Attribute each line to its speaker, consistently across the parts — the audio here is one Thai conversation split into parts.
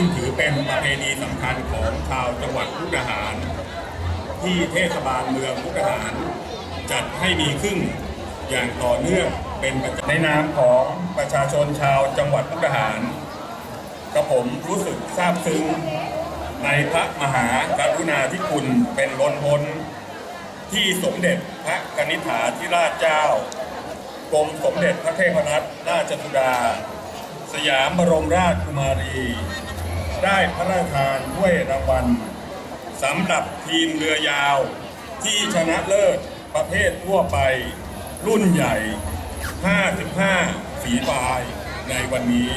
Speaker 1: ซึ่งถือเป็นประเพณีสำคัญของชาวจังหวัดมุกดาหาร ที่เทศบาลเมืองมุกดาหาร จัดให้มีขึ้นอย่างต่อเนื่องเป็นประจำในนามของประชาชนชาวจังหวัดมุกดาหารกระผมรู้สึกซาบซึ้งในพระมหากรุณาธิคุณเป็นล้นพ้นที่สมเด็จพระกนิษฐาธิราชเจ้ากรมสมเด็จพระเทพรัตนราชสุดา สยามบรมราชกุมารี ได้พระราชทานถ้วยรางวัลสำหรับทีมเรือยาว ที่ชนะเลิศประเภททั่วไป รุ่นใหญ่ 55 ฝีพายในวันนี้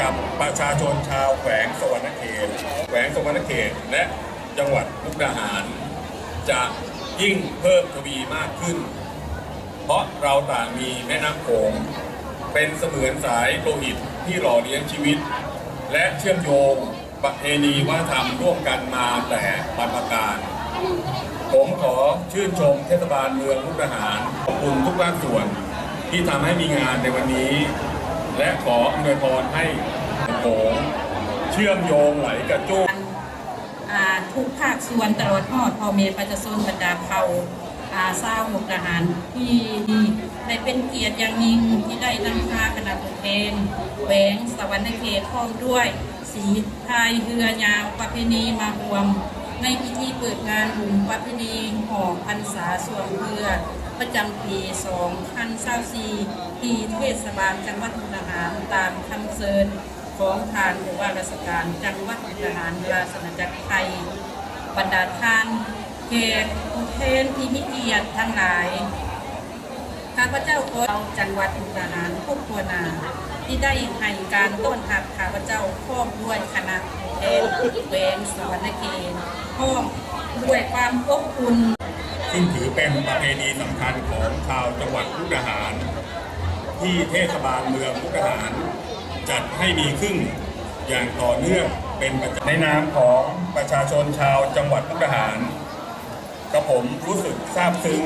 Speaker 1: กับประชาชนชาวแขวงสวรรณเขตแขวงสวรรณเขตและจังหวัดมุกดาหาร จะยิ่งเพิ่มทวีมากขึ้น เพราะเราต่างมีแม่น้ำโขงเป็นเสมือนสายโลหิตที่หล่อเลี้ยงชีวิต และเชื่อมโยงประเพณีวัฒนธรรมร่วมกันมาแต่บรรพการ ผมขอชื่นชมเทศบาลเมืองมุกดาหารขอบคุณทุกภาคส่วนที่ทำให้มีงานในวันนี้ และขออำนวยพรให้โขงเชื่อมโยงไหลกระจุก
Speaker 2: ทุกภาคส่วนตลอดทอดพ่อเมย์ประชาชนบรรดาเผ่า อาเศร้าวมุกดาหารที่ได้เป็นเกียรติอย่างยิ่งที่ได้นำพาคณะผู้เพนแหวงสวรรค์เขตพร้อมด้วย สีพายเรือยาวประเพณีมารวม ในพิธีเปิดงานบุญประเพณีห่อพรรษาส่วนเรือประจำปี2024ที่เทศบาลจังหวัดมุกดาหารตามคำเชิญของทานหรือว่าราชการจังหวัดมุกดาหารราชอาณาจักรไทยบรรดาท่าน เกศผู้เทนที่มีเกียรติทั้งหลาย ข้าพเจ้าขอเอาจังหวัดมุกดาหารทุกตัวนา ที่ได้ให้การต้อนรับข้าพเจ้าพร้อมด้วยคณะผู้เทนเวนสวรรณเกณฑ์พร้อมด้วยความอบอุ่น
Speaker 1: ซึ่งถือเป็นประเพณีสำคัญของชาวจังหวัดมุกดาหาร ที่เทศบาลเมืองมุกดาหาร จัดให้มีขึ้นอย่างต่อเนื่องเป็นประจำในนามของประชาชนชาวจังหวัดมุกดาหาร กระผมรู้สึกซาบซึ้ง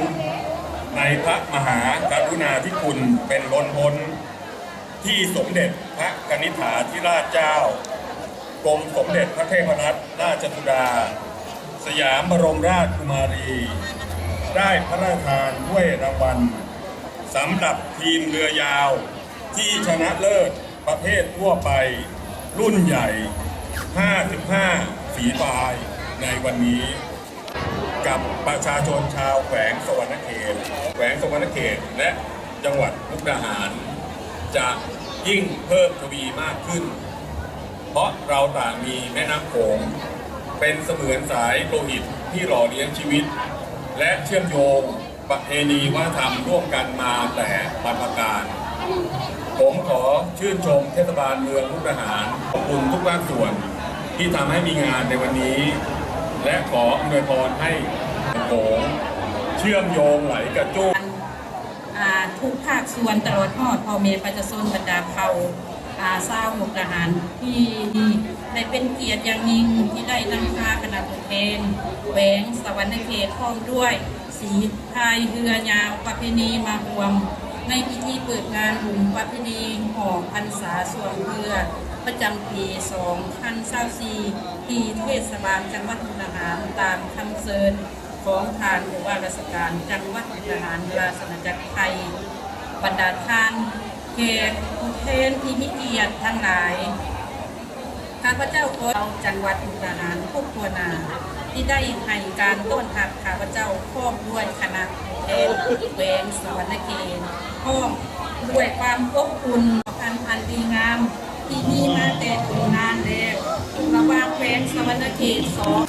Speaker 1: ในพระมหากรุณาธิคุณเป็นล้นพ้น ที่สมเด็จพระกนิษฐาธิราชเจ้ากรมสมเด็จพระเทพรัตนราชสุดา สยามบรมราชกุมารี ได้พระราชทานถ้วยรางวัลสำหรับทีมเรือยาว ที่ชนะเลิศประเภททั่วไป รุ่นใหญ่ 55 ฝีพายในวันนี้ กับประชาชนชาวแขวงสวรรณเขตแขวงสวรรณเขตและจังหวัดมุกดาหาร จะยิ่งเพิ่มทวีมากขึ้น เพราะเราต่างมีแม่น้ำโขงเป็นเสมือนสายโลหิตที่หล่อเลี้ยงชีวิต และเชื่อมโยงประเพณีวัฒนธรรมร่วมกันมาแต่บรรพการ ผมขอชื่นชมเทศบาลเมืองมุกดาหารขอบคุณทุกภาคส่วนที่ทำให้มีงานในวันนี้ และขออำนวยพรให้โขงเชื่อมโยงไหลกระจุก
Speaker 2: อ่าทุกภาคส่วนตลอดทอดพ่อเมประชาชนบรรดาเผ่าอาเศร้าวมุกดาหารที่ได้เป็นเกียรติอย่างยิ่งที่ได้นำพาคณะผู้เพนแหวงสวรรค์เขตพร้อมด้วย สีพายเรือยาวประเพณีมารวม ในพิธีเปิดงานบุญประเพณีห่อพรรษาส่วนเรือ ประจำปี 2024ที่เทศบาลจังหวัดมุกดาหารตามคำเชิญของทานหรือว่าราชการจังหวัดมุกดาหารราชอาจักรไทย บรรดาท่านเกศผู้เทนที่มีเกียรติทั้งหลายข้าพเจ้าขอจังหวัดมุกดาหารทุกตัวนาที่ได้ให้การต้อนรับข้าพเจ้าพร้อมด้วยคณะผู้เทนเวงสวรรณเกณฑ์พร้อมด้วยความอบอุ่นพันพันดีงาม ที่มีมาแต่ถึงนานแล้วระว่างแขวงสวรรณเขตสอง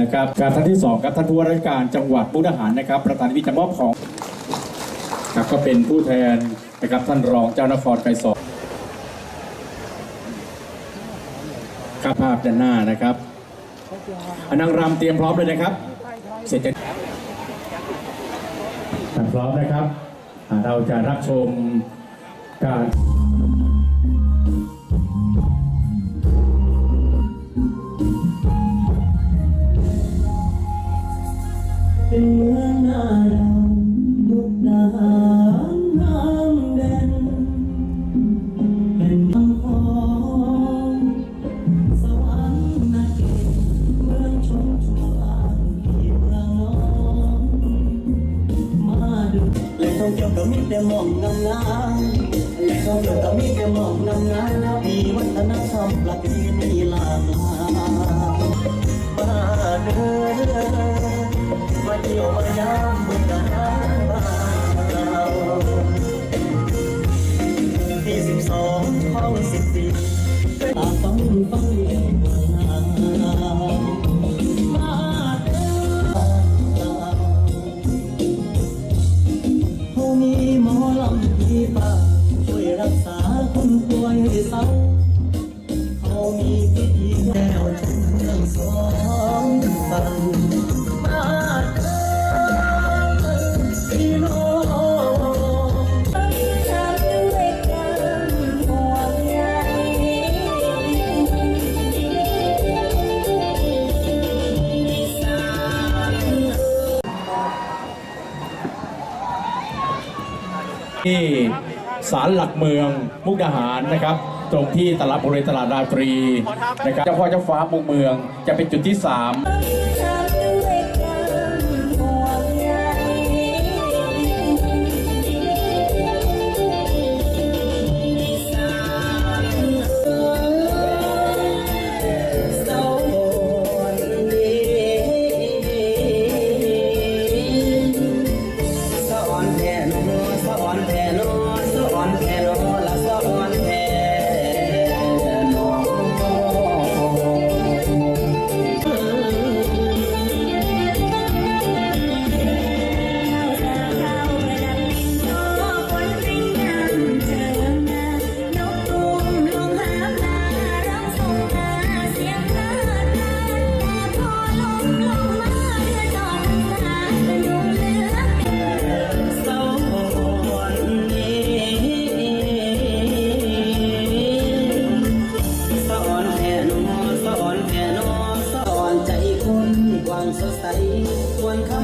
Speaker 3: นะครับการท่านที่สองครับท่านผู้ว่าราชการจังหวัดมุกดาหารนะครับ ประธานพิธีจะมอบของครับก็เป็นผู้แทนนะครับท่านรองเจ้านครไกรสอนครับภาพด้านหน้านะครับอนังรำเตรียมพร้อมเลยนะครับ เสร็จจะถ้าพร้อมนะครับ เราจะรับชมการ
Speaker 4: ที่ศาล
Speaker 3: หลักเมืองมุกดาหารนะครับ ตรงที่ตลาดบริเวณตลาดราตรีนะครับเจ้าพ่อเจ้าฟ้ามุกเมืองจะเป็นจุดที่ 3
Speaker 4: สดใสควรคำ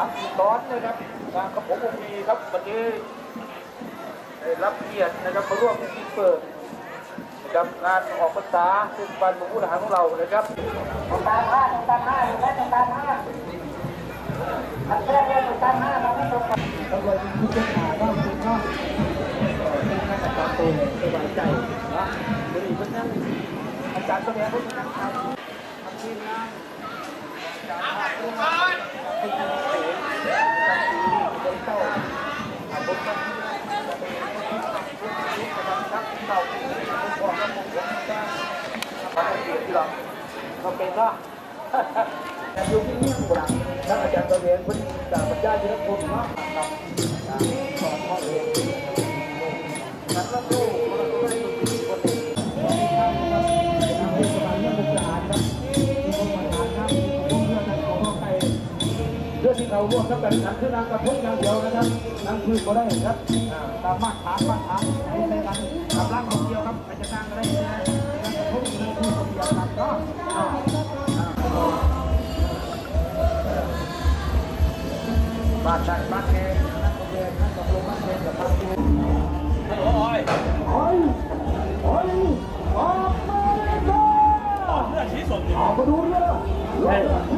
Speaker 4: าม
Speaker 5: สี่ตอนนะครับทางกระผมวงมีครับวันนี้ได้รับเกียรตินะครับมาร่วมพิธีเปิดนะครับงานออกพรรษาเทศบาลเมืองมุกดาหารของเรานะครับอาจารย์ตัวเนี้ยเขาจะนั่งทำทำทีมงานอาจารย์มาผู้มาให้ดูเสียงการดีบนเต้า อาบนต้นที่นั่นจะเป็นผู้ที่กำลังชักเต้าอกว่าผมผมจะทำให้เสียที่เราเราเป็นก็อยู่ที่นี่กูดังนักอาจารย์ตัวเองเป็นจากปัญญาที่นักบุญเนาะครับสอนพ่อเองนัก ที่เราร่วมกันแบบนั้นคือนางกระพุ้งอย่างเดียวนะครับนางคือก็ได้ครับตามมาตรฐานมาตรฐานในในการทำร่างของเดียวครับใครจะสร้างก็ได้นะนางกระพุ้งนางคือคนเดียวกันเนาะอ่าอ่บ้านได้บ้านแกนั่นก็เดินนั่นก็ลงบ้านเดินกับบ้านดูโอ้ยโอ้ยโอ้ยออกมาเลยออกเลือดชี้สดออกมาดูเรื่องเรื่องเรื่องเนี่ยอบ